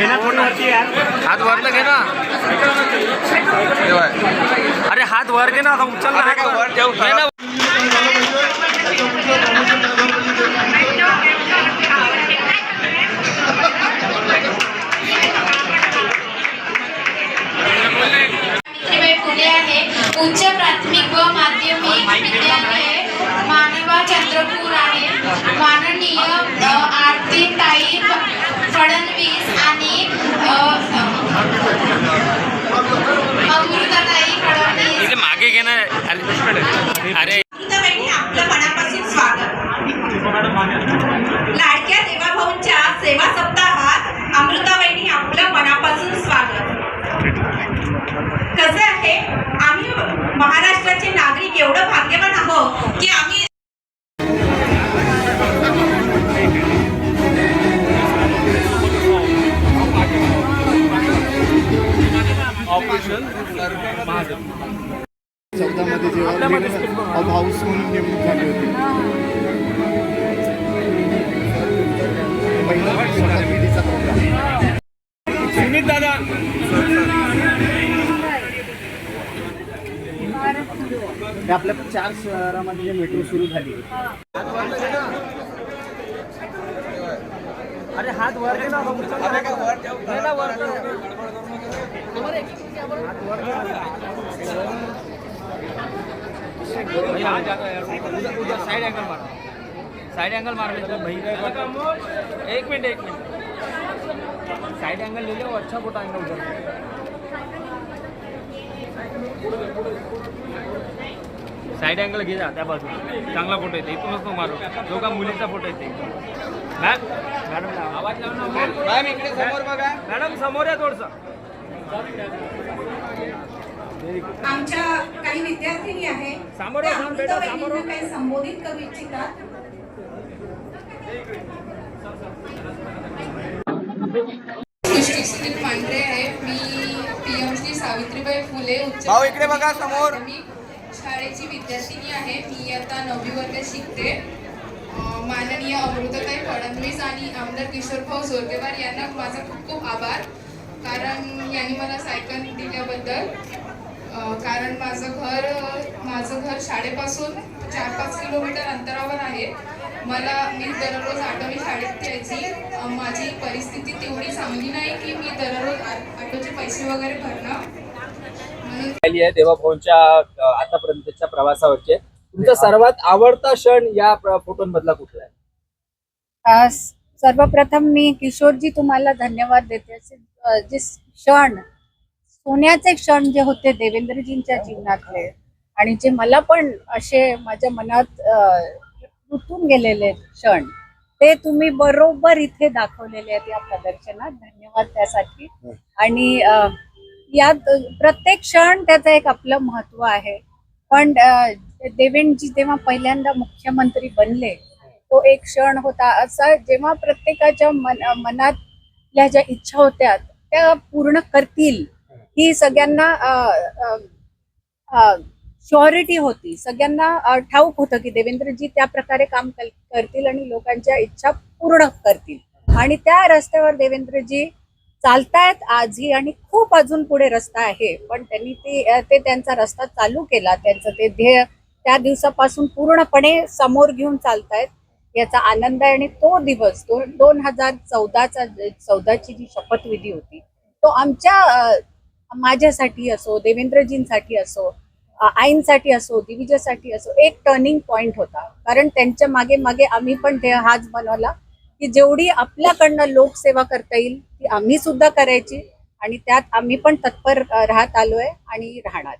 हात वरनं घे ना. अरे हात वर घे ना आता उचल ना हात वर. आहे. उच्च प्राथमिक व माध्यमिक विद्यालय मानवा चंद्रपूर आहे. माननीय अ, आरतीताई फ- फडणवीस आणि अमृताताई फडणवीस. मागे घे ना अरे आपलं मनापासून स्वागत. लाडक्या देवाभाऊंच्या सेवा सप्ताहात अमृताबाईंनी आपलं मनापासून स्वागत. कसं आहे? आम्ही महाराष्ट्राचे नागरिक एवढं भाग्यवान आहोत की आम्ही चौदामध्ये जेव्हा ऑफ हाऊस म्हणून नेमणूक झाली होती. प्रोग्राम हे आपल्या चार शहरामध्ये जे मेट्रो सुरू झाली. अरे हात वर घे ना वर साइड एंगल मार साइड एंगल मार ले भाई एक मिनट एक मिनट साइड एंगल ले लो अच्छा फोटो आएगा उधर साइड अँगल घे जा त्या बाजूला. चांगला फोटो येते. इथूनच तो मारू. जो का मुलीचा फोटो येते. मॅम मॅडम आवाज मॅम इकडे समोर बघा. मॅडम समोर या थोडसा. आमच्या काही विद्यार्थिनी आहे. काही संबोधित करू इच्छितात. पांढरे आहे. मी पी एम श्री सावित्रीबाई फुले उच्च भाऊ, इकडे बघा, समोर. शाळेची विद्यार्थिनी आहे. मी आता नववी वर्गात शिकते. माननीय अमृताताई फडणवीस आणि आमदार किशोरभाऊ जोरगेवार यांना माझा खूप खूप आभार. कारण यांनी मला सायकल दिल्याबद्दल. कारण माझं घर माझं घर शाळेपासून चार पाच किलोमीटर अंतरावर आहे. मला मी दररोज आठवी शाळेत यायची माझी परिस्थिती तेवढी चांगली नाही की मी दररोज आठवचे ऑटोचे पैसे वगैरे भरणं. आली आहे देवाभाऊंच्या आतापर्यंतच्या प्रवासावरचे. तुमचा सर्वात आवडता क्षण या फोटोंमधला कुठला आहे? सर्वप्रथम मी किशोरजी तुम्हाला धन्यवाद देते. जे क्षण सोन्याचे क्षण जे होते देवेंद्रजींच्या जीवनातले आणि जे मला पण असे माझ्या मनात रुतून गेलेले क्षण ते तुम्ही बरोबर इथे दाखवलेले आहेत या प्रदर्शनात. धन्यवाद त्यासाठी. आणि या यात प्रत्येक क्षण त्याचं एक आपलं महत्त्व आहे. पण देवेंद्रजी जेव्हा पहिल्यांदा मुख्यमंत्री बनले तो एक क्षण होता असा जेव्हा प्रत्येकाच्या मन मनातल्या ज्या इच्छा होत्या त्या पूर्ण करतील ही सगळ्यांना शुअरिटी होती. सगळ्यांना ठाऊक होतं की देवेंद्रजी त्या प्रकारे काम करतील आणि लोकांच्या इच्छा पूर्ण करतील. आणि त्या रस्त्यावर देवेंद्रजी चालतायत आजही आणि खूप अजून पुढे रस्ता आहे. पण त्यांनी ते ते त्यांचा रस्ता चालू केला. त्यांचं ते ध्येय त्या दिवसापासून पूर्णपणे समोर घेऊन चालतायत. याचा आनंद आहे आणि तो दिवस दोन दोन हजार चौदाचा चौदाची जी शपथविधी होती तो आमच्या माझ्यासाठी असो देवेंद्रजींसाठी असो आईंसाठी असो दिविजासाठी असो एक टर्निंग पॉइंट होता. कारण त्यांच्या मागे मागे आम्ही पण ते हाच बनवला. की जेवढी आपल्याकडनं लोकसेवा करता येईल ती आम्ही सुद्धा करायची आणि त्यात आम्ही पण तत्पर राहत आलोय आणि राहणार.